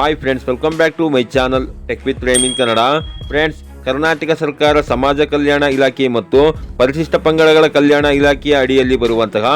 Hi friends welcome back to my channel tech with ರೇಮಿನ್ Kannada friends Karnataka ಸರ್ಕಾರ ಸಮಾಜ ಕಲ್ಯಾಣ ಇಲಾಖೆ ಮತ್ತು ಪರಿಶಿಷ್ಟ ಪಂಗಡಗಳ ಕಲ್ಯಾಣ ಇಲಾಖೆಯ ಅಡಿಯಲ್ಲಿ ಬರುವಂತಹ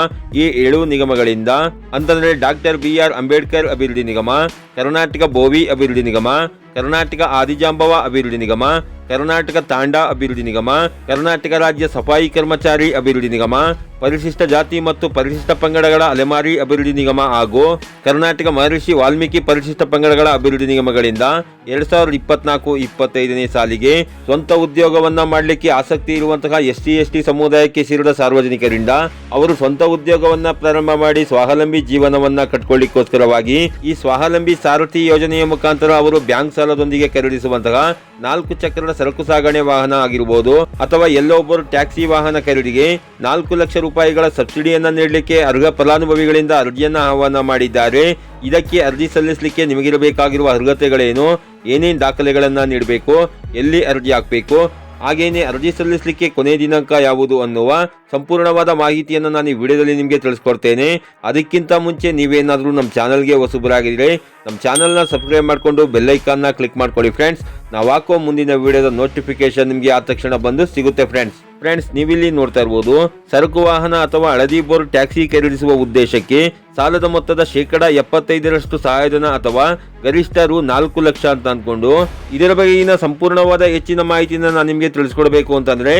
ಈ ಏಳು ನಿಗಮಗಳಿಂದ, ಅಂತಂದರೆ ಡಾಕ್ಟರ್ ಬಿ ಆರ್ ಅಂಬೇಡ್ಕರ್ ಅಭಿವೃದ್ಧಿ ನಿಗಮ, ಕರ್ನಾಟಕ ಬೋವಿ ಅಭಿವೃದ್ಧಿ ನಿಗಮ, ಕರ್ನಾಟಕ ಆದಿಜಾಂಬವ ಅಭಿವೃದ್ಧಿ ನಿಗಮ ಕರ್ನಾಟಕ ತಾಂಡಾ ಅಭಿವೃದ್ಧಿ ನಿಗಮ, ಕರ್ನಾಟಕ ರಾಜ್ಯ ಸಫಾಯಿ ಕರ್ಮಚಾರಿ ಅಭಿವೃದ್ಧಿ ನಿಗಮ, ಪರಿಶಿಷ್ಟ ಜಾತಿ ಮತ್ತು ಪರಿಶಿಷ್ಟ ಪಂಗಡಗಳ ಅಲೆಮಾರಿ ಅಭಿವೃದ್ಧಿ ನಿಗಮ ಹಾಗೂ ಕರ್ನಾಟಕ ಮಹರ್ಷಿ ವಾಲ್ಮೀಕಿ ಪರಿಶಿಷ್ಟ ಪಂಗಡಗಳ ಅಭಿವೃದ್ಧಿ ನಿಗಮಗಳಿಂದ ಎರಡ್ ಸಾವಿರದ ಇಪ್ಪತ್ನಾಲ್ಕು ಇಪ್ಪತ್ತೈದನೇ ಸಾಲಿಗೆ ಸ್ವಂತ ಉದ್ಯೋಗವನ್ನ ಮಾಡಲಿಕ್ಕೆ ಆಸಕ್ತಿ ಇರುವಂತಹ ಎಸ್ ಟಿ ಎಸ್ ಟಿ ಸಮುದಾಯಕ್ಕೆ ಸೇರಿದ ಸಾರ್ವಜನಿಕರಿಂದ ಅವರು ಸ್ವಂತ ಉದ್ಯೋಗವನ್ನ ಪ್ರಾರಂಭ ಮಾಡಿ ಸ್ವಾವಲಂಬಿ ಜೀವನವನ್ನ ಕಟ್ಕೊಳ್ಳಿಕ್ಕೋಸ್ಕರವಾಗಿ ಈ ಸ್ವಾವಲಂಬಿ ಸಾರಥಿ ಯೋಜನೆಯ ಮುಖಾಂತರ ಅವರು ಬ್ಯಾಂಕ್ ಸಾಲದೊಂದಿಗೆ ಖರೀದಿಸುವಂತಹ ನಾಲ್ಕು ಚಕ್ರದ ಸರಕು ಸಾಗಣೆ ವಾಹನ ಆಗಿರಬಹುದು ಅಥವಾ ಎಲ್ಲೊಬ್ಬರು ಟ್ಯಾಕ್ಸಿ ವಾಹನ ಖರೀದಿಗೆ ನಾಲ್ಕು ಲಕ್ಷ ರೂಪಾಯಿಗಳ ಸಬ್ಸಿಡಿಯನ್ನ ನೀಡಲಿಕ್ಕೆ ಅರ್ಹ ಫಲಾನುಭವಿಗಳಿಂದ ಅರ್ಜಿಯನ್ನ ಆಹ್ವಾನ ಮಾಡಿದ್ದಾರೆ. ಇದಕ್ಕೆ ಅರ್ಜಿ ಸಲ್ಲಿಸಲಿಕ್ಕೆ ನಿಮಗಿರಬೇಕಾಗಿರುವ ಅರ್ಹತೆಗಳೇನು? ಏನೇನು ದಾಖಲೆಗಳನ್ನು ನೀಡಬೇಕು? ಎಲ್ಲಿ ಅರ್ಜಿ ಹಾಕಬೇಕು? ಹಾಗೇನೆ ಅರ್ಜಿ ಸಲ್ಲಿಸಲಿಕ್ಕೆ ಕೊನೆ ದಿನಾಂಕ ಯಾವುದು ಅನ್ನುವ ಸಂಪೂರ್ಣವಾದ ಮಾಹಿತಿಯನ್ನು ನಾನು ಈ ವಿಡಿಯೋದಲ್ಲಿ ನಿಮಗೆ ತಿಳಿಸ್ಕೊಡ್ತೇನೆ. ಅದಕ್ಕಿಂತ ಮುಂಚೆ ನೀವೇನಾದರೂ ನಮ್ಮ ಚಾನಲ್ಗೆ ಹೊಸಬರಾಗಿದ್ರೆ ನಮ್ಮ ಚಾನಲ್ನ ಸಬ್ಸ್ಕ್ರೈಬ್ ಮಾಡಿಕೊಂಡು ಬೆಲ್ಲೈಕಾನ್ನ ಕ್ಲಿಕ್ ಮಾಡ್ಕೊಳ್ಳಿ ಫ್ರೆಂಡ್ಸ್. ನಾವು ಹಾಕೋ ಮುಂದಿನ ವಿಡಿಯೋದ ನೋಟಿಫಿಕೇಶನ್ ನಿಮಗೆ ಆದ ತಕ್ಷಣ ಬಂದು ಸಿಗುತ್ತೆ ಫ್ರೆಂಡ್ಸ್. ಫ್ರೆಂಡ್ಸ್, ನೀವಿಲ್ಲಿ ನೋಡ್ತಾ ಇರ್ಬೋದು, ಸರಕು ವಾಹನ ಅಥವಾ ಹಳದಿ ಬೋರ್ ಟ್ಯಾಕ್ಸಿ ಖರೀದಿಸುವ ಉದ್ದೇಶಕ್ಕೆ ಸಾಲದ ಮೊತ್ತದ ಶೇಕಡ ಎಪ್ಪತ್ತೈದರಷ್ಟು ಸಹಾಯಧನ ಅಥವಾ ಗರಿಷ್ಠ ರು ನಾಲ್ಕು ಲಕ್ಷ ಅಂತ ಅಂದ್ಕೊಂಡು, ಇದರ ಬಗೆಗಿನ ಸಂಪೂರ್ಣವಾದ ಹೆಚ್ಚಿನ ಮಾಹಿತಿನ ನಾನು ನಿಮಗೆ ತಿಳಿಸ್ಕೊಡ್ಬೇಕು ಅಂತಂದ್ರೆ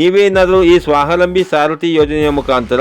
ನೀವೇನಾದರೂ ಈ ಸ್ವಾವಲಂಬಿ ಸಾರಥಿ ಯೋಜನೆಯ ಮುಖಾಂತರ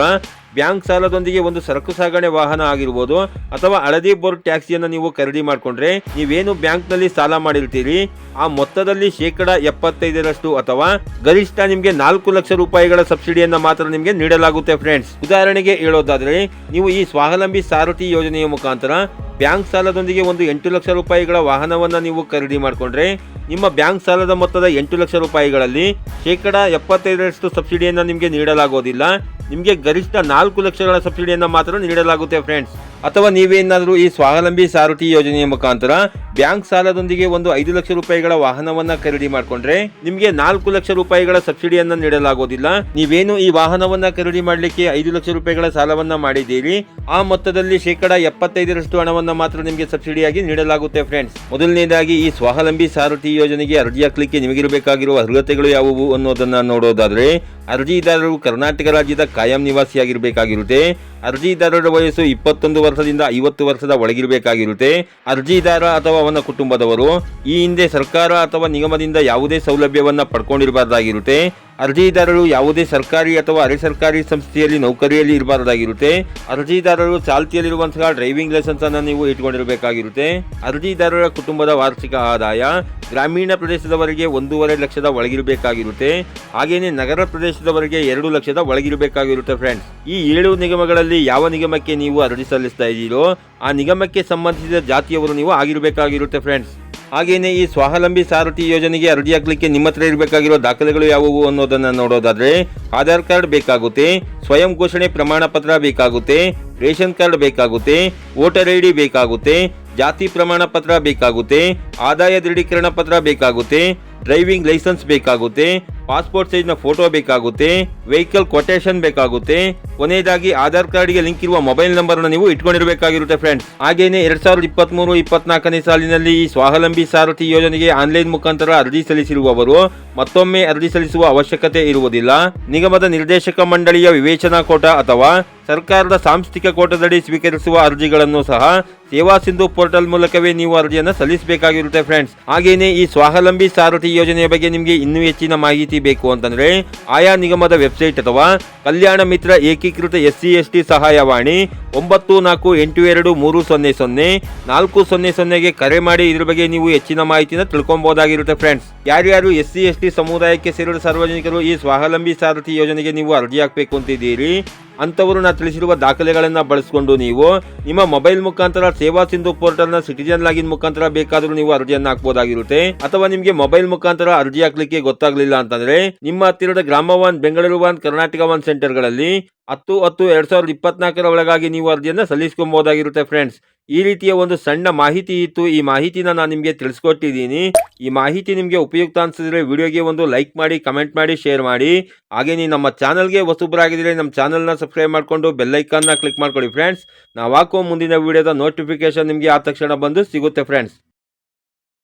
ಬ್ಯಾಂಕ್ ಸಾಲದೊಂದಿಗೆ ಒಂದು ಸರಕು ಸಾಗಣೆ ವಾಹನ ಆಗಿರ್ಬೋದು ಅಥವಾ ಹಳದಿ ಬೋರ್ಡ್ ಟ್ಯಾಕ್ಸಿಯನ್ನು ನೀವು ಖರೀದಿ ಮಾಡಿಕೊಂಡ್ರೆ ನೀವೇನು ಬ್ಯಾಂಕ್ನಲ್ಲಿ ಸಾಲ ಮಾಡಿರ್ತೀರಿ? ಆ ಮೊತ್ತದಲ್ಲಿ ಶೇಕಡ ಎಪ್ಪತ್ತೈದರಷ್ಟು ಅಥವಾ ಗರಿಷ್ಠ ನಿಮಗೆ ನಾಲ್ಕು ಲಕ್ಷ ರೂಪಾಯಿಗಳ ಸಬ್ಸಿಡಿಯನ್ನ ಮಾತ್ರ ನಿಮಗೆ ನೀಡಲಾಗುತ್ತೆ ಫ್ರೆಂಡ್ಸ್. ಉದಾಹರಣೆಗೆ ಹೇಳೋದಾದ್ರೆ, ನೀವು ಈ ಸ್ವಾವಲಂಬಿ ಸಾರಥಿ ಯೋಜನೆಯ ಮುಖಾಂತರ ಬ್ಯಾಂಕ್ ಸಾಲದೊಂದಿಗೆ ಒಂದು ಎಂಟು ಲಕ್ಷ ರೂಪಾಯಿಗಳ ವಾಹನವನ್ನು ನೀವು ಖರೀದಿ ಮಾಡಿಕೊಂಡ್ರೆ ನಿಮ್ಮ ಬ್ಯಾಂಕ್ ಸಾಲದ ಮೊತ್ತದ ಎಂಟು ಲಕ್ಷ ರೂಪಾಯಿಗಳಲ್ಲಿ ಶೇಕಡ ಎಪ್ಪತ್ತೈದರಷ್ಟು ಸಬ್ಸಿಡಿಯನ್ನು ನಿಮಗೆ ನೀಡಲಾಗೋದಿಲ್ಲ. ನಿಮಗೆ ಗರಿಷ್ಠ ನಾಲ್ಕು ಲಕ್ಷಗಳ ಸಬ್ಸಿಡಿಯನ್ನು ಮಾತ್ರ ನೀಡಲಾಗುತ್ತೆ ಫ್ರೆಂಡ್ಸ್ ಅಥವಾ ನೀವೇನಾದರೂ ಈ ಸ್ವಾವಲಂಬಿ ಸಾರಥಿ ಯೋಜನೆಯ ಮುಖಾಂತರ ಬ್ಯಾಂಕ್ ಸಾಲದೊಂದಿಗೆ ಒಂದು ಐದು ಲಕ್ಷ ರೂಪಾಯಿಗಳ ವಾಹನವನ್ನ ಖರೀದಿ ಮಾಡಿಕೊಂಡ್ರೆ ನಿಮಗೆ ನಾಲ್ಕು ಲಕ್ಷ ರೂಪಾಯಿಗಳ ಸಬ್ಸಿಡಿಯನ್ನ ನೀಡಲಾಗೋದಿಲ್ಲ. ನೀವೇನು ಈ ವಾಹನವನ್ನ ಖರೀದಿ ಮಾಡಲಿಕ್ಕೆ ಐದು ಲಕ್ಷ ರೂಪಾಯಿಗಳ ಸಾಲವನ್ನ ಮಾಡಿದ್ದೀರಿ, ಆ ಮೊತ್ತದಲ್ಲಿ ಶೇಕಡ ಎಪ್ಪತ್ತೈದರಷ್ಟು ಹಣವನ್ನ ಮಾತ್ರ ನಿಮಗೆ ಸಬ್ಸಿಡಿಯಾಗಿ ನೀಡಲಾಗುತ್ತೆ ಫ್ರೆಂಡ್ಸ್ ಮೊದಲನೇದಾಗಿ ಈ ಸ್ವಾವಲಂಬಿ ಸಾರಥಿ ಯೋಜನೆಗೆ ಅರ್ಜಿ ಹಾಕ್ಲಿಕ್ಕೆ ನಿಮಗಿರಬೇಕಾಗಿರುವ ಅರ್ಹತೆಗಳು ಯಾವುವು ಅನ್ನೋದನ್ನ ನೋಡೋದಾದ್ರೆ ಅರ್ಜಿದಾರರು ಕರ್ನಾಟಕ ರಾಜ್ಯದ ಕಾಯಂ ನಿವಾಸಿಯಾಗಿರಬೇಕಾಗಿರುತ್ತೆ. ಅರ್ಜಿದಾರರ ವಯಸ್ಸು ಇಪ್ಪತ್ತೊಂದು ವರ್ಷದಿಂದ ಐವತ್ತು ವರ್ಷದ ಒಳಗಿರಬೇಕಾಗಿರುತ್ತೆ. ಅರ್ಜಿದಾರ ಅಥವಾ ಅವನ ಕುಟುಂಬದವರು ಈ ಹಿಂದೆ ಸರ್ಕಾರ ಅಥವಾ ನಿಗಮದಿಂದ ಯಾವುದೇ ಸೌಲಭ್ಯವನ್ನು ಪಡ್ಕೊಂಡಿರಬಾರ್ದಾಗಿರುತ್ತೆ. ಅರ್ಜಿದಾರರು ಯಾವುದೇ ಸರ್ಕಾರಿ ಅಥವಾ ಅರೆ ಸರ್ಕಾರಿ ಸಂಸ್ಥೆಯಲ್ಲಿ ನೌಕರಿಯಲ್ಲಿ ಇರಬಾರದಾಗಿರುತ್ತೆ. ಅರ್ಜಿದಾರರು ಚಾಲ್ತಿಯಲ್ಲಿರುವಂತಹ ಡ್ರೈವಿಂಗ್ ಲೈಸೆನ್ಸ್ ಅನ್ನು ನೀವು ಇಟ್ಕೊಂಡಿರಬೇಕಾಗಿರುತ್ತೆ. ಅರ್ಜಿದಾರರ ಕುಟುಂಬದ ವಾರ್ಷಿಕ ಆದಾಯ ಗ್ರಾಮೀಣ ಪ್ರದೇಶದವರೆಗೆ ಒಂದೂವರೆ ಲಕ್ಷದ ಒಳಗಿರಬೇಕಾಗಿರುತ್ತೆ. ಹಾಗೆಯೇ ನಗರ ಪ್ರದೇಶದವರೆಗೆ ಎರಡು ಲಕ್ಷದ ಒಳಗಿರಬೇಕಾಗಿರುತ್ತೆ ಫ್ರೆಂಡ್ಸ್ ಈ ಏಳು ನಿಗಮಗಳಲ್ಲಿ ಯಾವ ನಿಗಮಕ್ಕೆ ನೀವು ಅರ್ಜಿ ಸಲ್ಲಿಸ್ತಾ ಇದ್ದೀರೋ, ಆ ನಿಗಮಕ್ಕೆ ಸಂಬಂಧಿಸಿದ ಜಾತಿಯವರು ನೀವು ಆಗಿರಬೇಕಾಗಿರುತ್ತೆ ಫ್ರೆಂಡ್ಸ್ ಹಾಗೇನೆ ಈ ಸ್ವಾವಲಂಬಿ ಸಾರಥಿ ಯೋಜನೆಗೆ ಅರ್ಜಿ ಹಾಕಲಿಕ್ಕೆ ನಿಮ್ಮ ಹತ್ರ ಇರಬೇಕಾಗಿರೋ ದಾಖಲೆಗಳು ಯಾವುವು ಅನ್ನೋದನ್ನು ನೋಡೋದಾದರೆ ಆಧಾರ್ ಕಾರ್ಡ್ ಬೇಕಾಗುತ್ತೆ, ಸ್ವಯಂ ಘೋಷಣೆ ಪ್ರಮಾಣ ಪತ್ರ ಬೇಕಾಗುತ್ತೆ, ರೇಷನ್ ಕಾರ್ಡ್ ಬೇಕಾಗುತ್ತೆ, ವೋಟರ್ ಐ ಡಿ ಬೇಕಾಗುತ್ತೆ, ಜಾತಿ ಪ್ರಮಾಣ ಪತ್ರ ಬೇಕಾಗುತ್ತೆ, ಆದಾಯ ದೃಢೀಕರಣ ಪತ್ರ ಬೇಕಾಗುತ್ತೆ, ಡ್ರೈವಿಂಗ್ ಲೈಸೆನ್ಸ್ ಬೇಕಾಗುತ್ತೆ ಪಾಸ್ಪೋರ್ಟ್ ಸೈಜ್ನ ಫೋಟೋ ಬೇಕಾಗುತ್ತೆ, ವೆಹಿಕಲ್ ಕೊಟೇಶನ್ ಬೇಕಾಗುತ್ತೆ, ಕೊನೆಯದಾಗಿ ಆಧಾರ್ ಕಾರ್ಡ್ಗೆ ಲಿಂಕ್ ಇರುವ ಮೊಬೈಲ್ ನಂಬರ್ ನೀವು ಇಟ್ಕೊಂಡಿರಬೇಕಾಗಿರುತ್ತೆ ಫ್ರೆಂಡ್ಸ್ ಹಾಗೇನೆ ಎರಡ್ ಸಾವಿರದ ಇಪ್ಪತ್ತ್ ಮೂರು ಇಪ್ಪತ್ನಾಲ್ಕನೇ ಸಾಲಿನಲ್ಲಿ ಈ ಸ್ವಾವಲಂಬಿ ಸಾರಥಿ ಯೋಜನೆಗೆ ಆನ್ಲೈನ್ ಮುಖಾಂತರ ಅರ್ಜಿ ಸಲ್ಲಿಸಿರುವವರು ಮತ್ತೊಮ್ಮೆ ಅರ್ಜಿ ಸಲ್ಲಿಸುವ ಅವಶ್ಯಕತೆ ಇರುವುದಿಲ್ಲ. ನಿಗಮದ ನಿರ್ದೇಶಕ ಮಂಡಳಿಯ ವಿವೇಚನಾ ಕೋಟ ಅಥವಾ ಸರ್ಕಾರದ ಸಾಂಸ್ಥಿಕ ಕೋಟದಡಿ ಸ್ವೀಕರಿಸುವ ಅರ್ಜಿಗಳನ್ನು ಸಹ ಸೇವಾ ಸಿಂಧು ಪೋರ್ಟಲ್ ಮೂಲಕವೇ ನೀವು ಅರ್ಜಿಯನ್ನು ಸಲ್ಲಿಸಬೇಕಾಗಿರುತ್ತೆ ಫ್ರೆಂಡ್ಸ್ ಹಾಗೇನೆ ಈ ಸ್ವಾವಲಂಬಿ ಸಾರಥಿ ಯೋಜನೆಯ ಬಗ್ಗೆ ನಿಮಗೆ ಇನ್ನೂ ಹೆಚ್ಚಿನ ಮಾಹಿತಿ ಬೇಕು ಅಂತಂದ್ರೆ ಆಯಾ ನಿಗಮದ ವೆಬ್ಸೈಟ್ ಅಥವಾ ಕಲ್ಯಾಣ ಮಿತ್ರ ಏಕೀಕೃತ ಎಸ್ ಸಿ ಎಸ್ ಟಿ ಸಹಾಯವಾಣಿ ಒಂಬತ್ತು ನಾಲ್ಕು ಎಂಟು ಎರಡು ಮೂರು ಸೊನ್ನೆ ಸೊನ್ನೆ ನಾಲ್ಕು ಸೊನ್ನೆ ಸೊನ್ನೆಗೆ ಕರೆ ಮಾಡಿ ಇದ್ರ ಬಗ್ಗೆ ನೀವು ಹೆಚ್ಚಿನ ಮಾಹಿತಿನ ತಿಳ್ಕೊಬಹುದಾಗಿರುತ್ತೆ ಫ್ರೆಂಡ್ಸ್ ಯಾರ್ಯಾರು ಎಸ್ ಸಿ ಎಸ್ ಟಿ ಸಮುದಾಯಕ್ಕೆ ಸೇರಿದ ಸಾರ್ವಜನಿಕರು ಈ ಸ್ವಾವಲಂಬಿ ಸಾರಥಿ ಯೋಜನೆಗೆ ನೀವು ಅರ್ಜಿ ಹಾಕಬೇಕು ಅಂತಿದ್ದೀರಿ ಅಂಥವರು ನಾ ತಿಳಿಸಿರುವ ದಾಖಲೆಗಳನ್ನು ಬಳಸಿಕೊಂಡು ನೀವು ನಿಮ್ಮ ಮೊಬೈಲ್ ಮುಖಾಂತರ ಸೇವಾ ಸಿಂಧು ಪೋರ್ಟಲ್ನ ಸಿಟಿಜನ್ ಲಾಗಿನ್ ಮುಖಾಂತರ ಬೇಕಾದರೂ ನೀವು ಅರ್ಜಿಯನ್ನು ಹಾಕಬಹುದಾಗಿರುತ್ತೆ ಅಥವಾ ನಿಮಗೆ ಮೊಬೈಲ್ ಮುಖಾಂತರ ಅರ್ಜಿ ಹಾಕ್ಲಿಕ್ಕೆ ಗೊತ್ತಾಗ್ಲಿಲ್ಲ ಅಂತಂದ್ರೆ ನಿಮ್ಮ ಹತ್ತಿರದ ಗ್ರಾಮ one, Bengaluru one, Karnataka one ಸೆಂಟರ್ಗಳಲ್ಲಿ ಹತ್ತು ಹತ್ತು ಎರಡ್ ಸಾವಿರದ ಇಪ್ಪತ್ನಾಲ್ಕರ ಒಳಗಾಗಿ ನೀವು ಅರ್ಜಿಯನ್ನು ಸಲ್ಲಿಸ್ಕೊಬಹುದಾಗಿರುತ್ತೆ ಫ್ರೆಂಡ್ಸ್ ಈ ರೀತಿಯ ಒಂದು ಸಣ್ಣ ಮಾಹಿತಿ ಇತ್ತು. ಈ ಮಾಹಿತಿನ ನಾನು ನಿಮಗೆ ತಿಳಿಸ್ಕೊಟ್ಟಿದ್ದೀನಿ. ಈ ಮಾಹಿತಿ ನಿಮಗೆ ಉಪಯುಕ್ತ ಅನಿಸಿದ್ರೆ ವಿಡಿಯೋಗೆ ಒಂದು ಲೈಕ್ ಮಾಡಿ, ಕಮೆಂಟ್ ಮಾಡಿ, ಶೇರ್ ಮಾಡಿ. ಹಾಗೆ ನೀವು ನಮ್ಮ ಚಾನಲ್ಗೆ ಹೊಸಬರಾಗಿದ್ದರೆ ನಮ್ಮ ಚಾನಲ್ನ ಸಬ್ಸ್ಕ್ರೈಬ್ ಮಾಡಿಕೊಂಡು ಬೆಲ್ಲೈಕನ್ನ ಕ್ಲಿಕ್ ಮಾಡ್ಕೊಳ್ಳಿ ಫ್ರೆಂಡ್ಸ್. ನಾವು ಹಾಕೋ ಮುಂದಿನ ವಿಡಿಯೋದ ನೋಟಿಫಿಕೇಶನ್ ನಿಮಗೆ ಆ ತಕ್ಷಣ ಬಂದು ಸಿಗುತ್ತೆ ಫ್ರೆಂಡ್ಸ್.